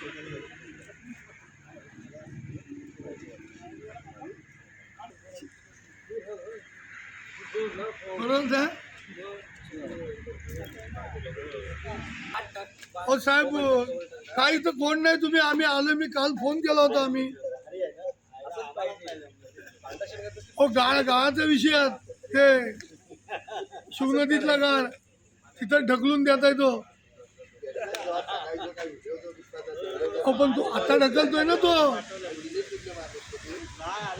बरोबर हो साहेब काही तर कोण नाही तुम्ही आम्ही आलो मी काल फोन केला होता आम्ही. हो गाळ गाळाचा विषय ते शिवनदीतला गाळ. तिथं ढकलून देता येतो हो पण तो आता ढकलतोय ना तो.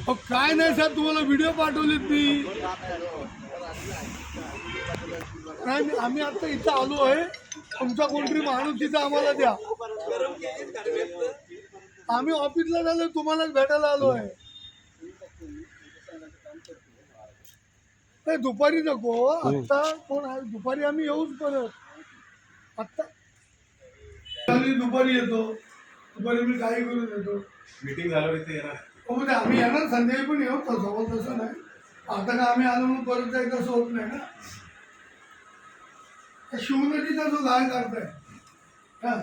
हो काय नाही साहेब तुम्हाला व्हिडिओ पाठवलेत मी. नाही आम्ही आता इथं आलो आहे. तुमचा कोणतरी माणूस तिथं आम्हाला द्या. आम्ही ऑफिसला झालो तुम्हाला भेटायला आलो आहे. नाही, दुपारी नको आता कोण आहे? दुपारी आम्ही येऊच परत. आता दुपारी येतो. दुपारी मी काही करून येतो मीटिंग झाल्यावर इथे येणार. हो म्हणजे आम्ही येणार संध्याकाळी पण येऊ तसं तसं नाही. आता का आम्ही आलो म्हणून परत जायचं असं होत नाही ना. शिवनदीचा जो गाय काढताय हा.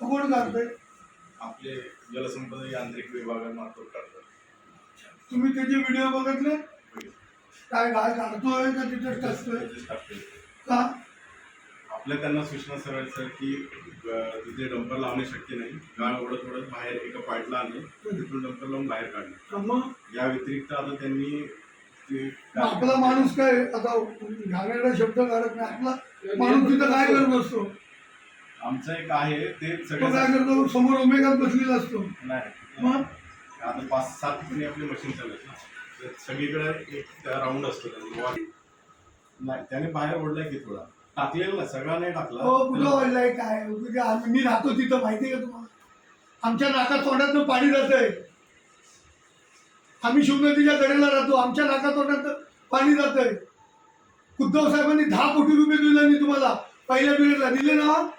तो कोण काढताय आपले जलसंपदा यांत्रिक विभागामार्फत काढतात तुम्ही त्याचे व्हिडिओ बघितले? काय गाय काढतोय का तिथे टाकतोय. का आपल्या त्यांना सूचना सरळ सर की तिथे डंपर लावणे शक्य नाही. गाळ ओढत ओढत बाहेर एका पाईटला आणले तिथून डंपर लावून बाहेर काढले. तर मग? या व्यतिरिक्त आता त्यांनी आपला माणूस काय आता घाणेरडा शब्द काढत नाही. आपला माणूस तिथं काय करत असतो? आमचं एक आहे ते सगळे काय करतो? समोर ओमेगात बसलेला असतो. नाही. मग? आता पाच सात ठिकाणी आपली मशीन चालू आहेत ना तर सगळीकडे एक राऊंड असतो नाही त्याने बाहेर ओढलाय की थोडा? टाकलेला नाही सगळा नाही टाकला. हो कुठं वाढलाय काय आम्ही- मी राहतो तिथं माहिती आहे का तुम्हाला? आमच्या नाका तोंडातनं पाणी जातंय. आम्ही शिवनदीच्या कडेला राहतो आमच्या नाका तोंडात पाणी जातंय. उद्धव साहेबांनी दहा कोटी रुपये दिले मी तुम्हाला. पहिल्या पिरियडला. दिले ना?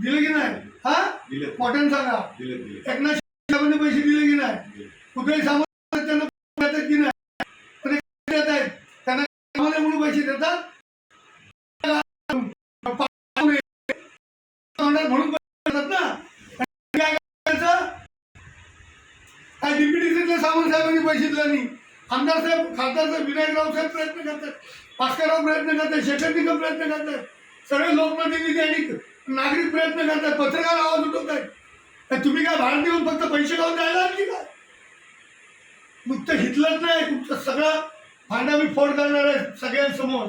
दिले की नाही? हा? दिले. मोठ्यानं सांगा. दिले दिले. एकनाथ साहेबांनी पैसे दिले की नाही? दिले. कुठेही सामान त्यांना देतात की नाही? पण ते देत आहेत. त्यांना कामाला म्हणून पैसे देतात. आहे म्हणून काय करायचं? काय साहेबांनी पैसे दिला नाही. आमदार साहेब खासदार साहेब विनायकराव साहेब प्रयत्न करतात. भास्करराव प्रयत्न करतात. शेखर निकम प्रयत्न करतात. सगळे लोकप्रतिनिधी आणि नागरिक प्रयत्न करतात. पत्रकार आवाज उठवतात तर तुम्ही काय भारत देऊन फक्त पैसे लावून द्यायला की काय? नुकतं हितलंच नाही तुमचं सगळं भांडा मी फोड करणार आहे सगळ्यांसमोर.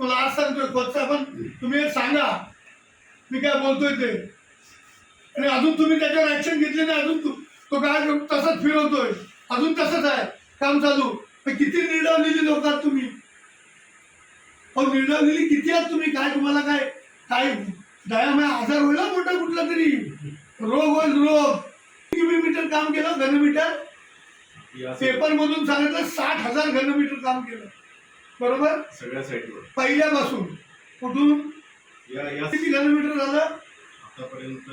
मला आज सांगतोय कोचचा पण तुम्ही सांगा. मी काय बोलतोय ते? आणि अजून तुम्ही त्याच्यावर ऍक्शन घेतली नाही अजून तू तो काय तसंच फिरवतोय. अजून तसंच आहे. काम चालू. पण किती निर्णय दिली लोकात तुम्ही? अहो निर्णय किती आहात तुम्ही? काय तुम्हाला काय काय दयामय आजार होईल मोठा कुठला तरी? रोग होईल रोग. किलोमीटर काम केलं घनमीटर? पेपर मधून सांगितलं साठ हजार घनमीटर काम केलं. बरोबर? सगळ्या साईडवर पहिल्यापासून. कुठून? या या. किती घनमीटर झालं? आतापर्यंत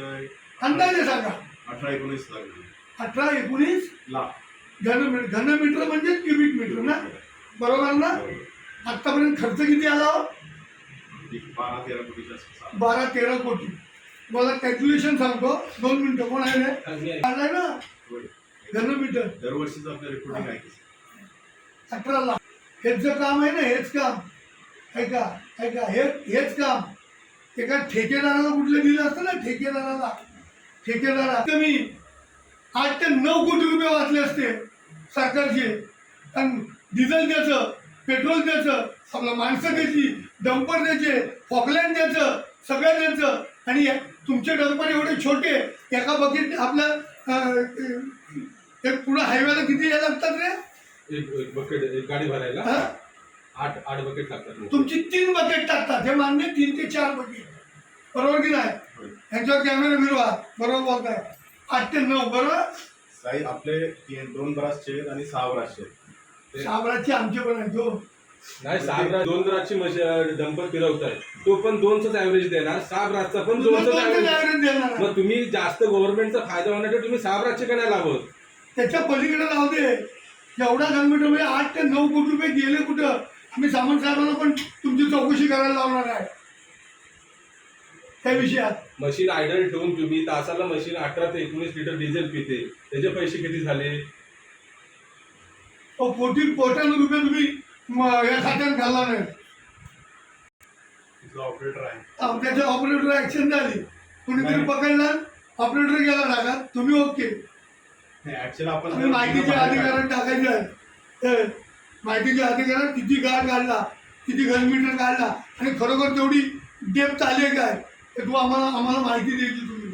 अंदाजे सांगा. अठरा एकोणीस लागले. अठरा एकोणीस लाख घनमीटर घनमीटर म्हणजे क्युबिक मीटर ना? बरोबर ना? आतापर्यंत खर्च किती आला? हो? बारा तेरा आसपास. बारा तेरा कोटी. मला कॅल्क्युलेशन सांगतो. दोन मिनिटं कोण आहे रे? आलाय ना. घनमीटर दरवर्षीच आपलं रिपोर्टिंग आहे अठरा लाख हेच जे काम आहे ना हेच काम. ऐका ऐका. हे हेच काम. एका ठेकेदाराला कुठलं दिलं असतं ना ठेकेदाराला. ठेकेदारा कमी आठ ते नऊ कोटी रुपये वाचले असते सरकारचे. आणि डिझेल द्यायचं पेट्रोल द्यायचं आपलं माणसं द्यायची डंपर द्यायचे फॉकलँड द्यायचं सगळं द्यायचं. आणि तुमचे डंपर एवढे छोटे एका बकेट आपल्या अं, एक पुढं हायवेला किती यायला लागतात रे? एक बकेट एक गाडी भरायला. हा? आठ आठ बकेट लागतात तुमची तीन बकेट टाकतात. हे मान्य तीन ते चार बकेट बरोबर की नाही? ह्याच्यावर कॅमेरा फिरवा बरोबर बोलताय. आठ ते नऊ बरोबर? साई आपले तीन दोन ब्रासचे आहेत आणि सहा ब्रासचे आहेत. साबराची आमचे पण आहे जो. नाही सहा ब्रास दोन ब्रासची डंपर फिरवताय तो पण दोनच ऍव्हरेज देणार. सहा ब्रासचा पण दोनच ऍव्हरेज देणार. मग तुम्ही जास्त गव्हर्नमेंटचा फायदा होण्यासाठी तुम्ही सहा ब्रासचे का नाही लावत? त्याच्या पलीकडे लावू दे. एवढा किलोमीटर म्हणजे आठ ते नऊ कोटी रुपये गेले कुठं? आम्ही सामंत साहेबांना पण तुमची चौकशी करायला लावणार आहे. त्या विषयात. मशीन आयडल ठेवून तुम्ही तासाला मशीन अठरा ते एकोणीस लिटर डिझेल पिते. त्याचे पैसे किती झाले? तो कोटी कोट्यानं रुपये तुम्ही म, या खात्यात घालला नाही तिथला ऑपरेटर आहे. त्याच्या ऑपरेटर ऍक्शन झाली. कुणीतरी नाही. पकडला ऑपरेटर गेला टाका तुम्ही ओके ऍक्च्युअली आपण तुम्ही माहितीचे अधिकारात टाकायचे आहेत. तर माहितीचे अधिकारात किती गाळ काढला किती घनमीटर काढला आणि खरोखर तेवढी डेप्थ आली आहे काय? ते तू आम्हाला आम्हाला माहिती द्यायची तुम्ही.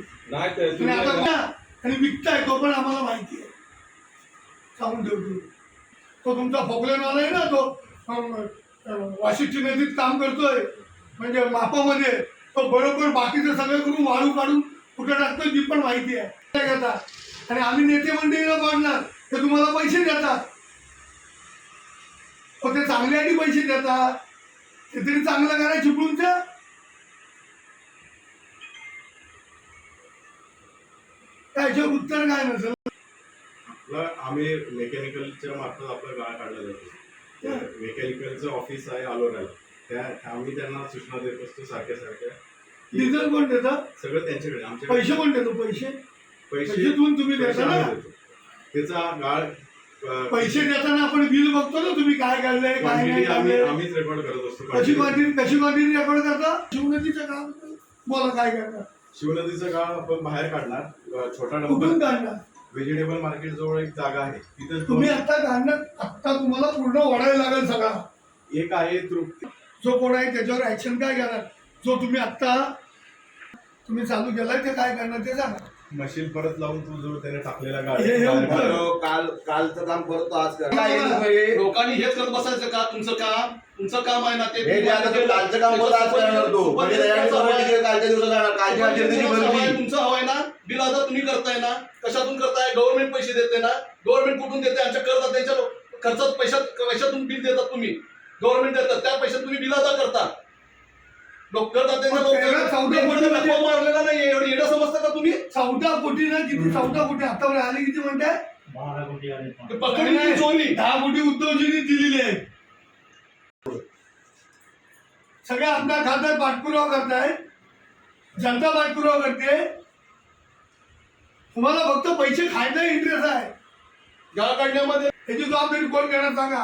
आता बघा आणि विकताय तो पण आम्हाला माहिती आहे. सांगून ठेवतो तो. तुमचा फोकलेनवाला आहे ना तो वाशिष्ठी नदीत काम करतोय. म्हणजे मापामध्ये. तो बरोबर बाकीचं सगळं करून वाळू काढून कुठं टाकतोय ती पण माहिती आहे. आणि आम्ही नेते मंडळीला पाडणार ते तुम्हाला पैसे देतात. हो ते चांगल्यासाठी पैसे देतात. ते तरी चांगलं करा चिपळूणचं त्याच्यावर उत्तर काय नसेल? आम्ही मेकॅनिकलच्या मार्फत आपला गाळ काढला जातो. मेकॅनिकलचं ऑफिस आहे अलोराला त्या आम्ही त्यांना सूचना देत असतो सारख्या सारख्या. डिझेल कोण देतं? सगळं त्यांच्याकडे आमच्या पैसे कोण देतो? पैसे? पैसे तुम्ही देतो. त्याचा गाळ पैसे देताना आपण बिल बघतो ना तुम्ही काय काढलंय काय नाही काढलंय आम्हीच रेकॉर्ड करत असतो कशी. क्वांटिटी कशी क्वांटिटी रेकॉर्ड करता? शिवनदीचं काम बोला काय करता. शिवनदीचं गाळ आपण बाहेर काढणार छोटा कुठून काढणार? व्हेजिटेबल मार्केट जवळ एक जागा आहे. तिथे तुम्ही आता काढणार आता तुम्हाला पूर्ण ओढायला लागेल सगळा. एक आहे तृप्ती. जो कोण आहे त्याच्यावर ऍक्शन काय करणार? जो तुम्ही आत्ता तुम्ही चालू केलाय ते काय करणार ते सांगा. मशीन परत लावून तू जो त्याने टाकलेला. हॅलो, काल कालचं काम करतो आज आहे? लोकांनी हेच करत बसायचं का? तुमचं काम? तुमचं काम आहे ना हे जे आता तू कालचं काम करतो आज करणार तू म्हणजे त्याच्याकडे समोर तिकडे कालच्या दिवसात जाणार कालच्या कालच्या दिवशी भरली तुमचं हवंय ना? बिल आता तुम्ही करताय ना? कशातून करताय? गव्हर्नमेंट पैसे देते ना? गव्हर्नमेंट कुठून देते? आमच्या करदात्यांच्या लो- खर्चात पैशात पैशातून बिल देतात तुम्ही. गव्हर्नमेंट देतात त्या पैशात तुम्ही बिल अदा करता. लोक म्हणजे- मारलेला नाही एवढं येणं समजतं का तुम्ही? चौदा कोटी ना किती? चौदा कोटी. आतावर आले किती म्हणताय? ते पकडली चोरी. दहा कोटी उद्योजनी दिलेली आहेत. सगळे आमदार खासदार पाठपुरावा करताय जनता पाठपुरावा करते. तुम्हाला फक्त पैसे खायचा इंटरेस्ट आहे. गाळ काढण्यामध्ये त्याची जबाबदारी कोण घेणार सांगा?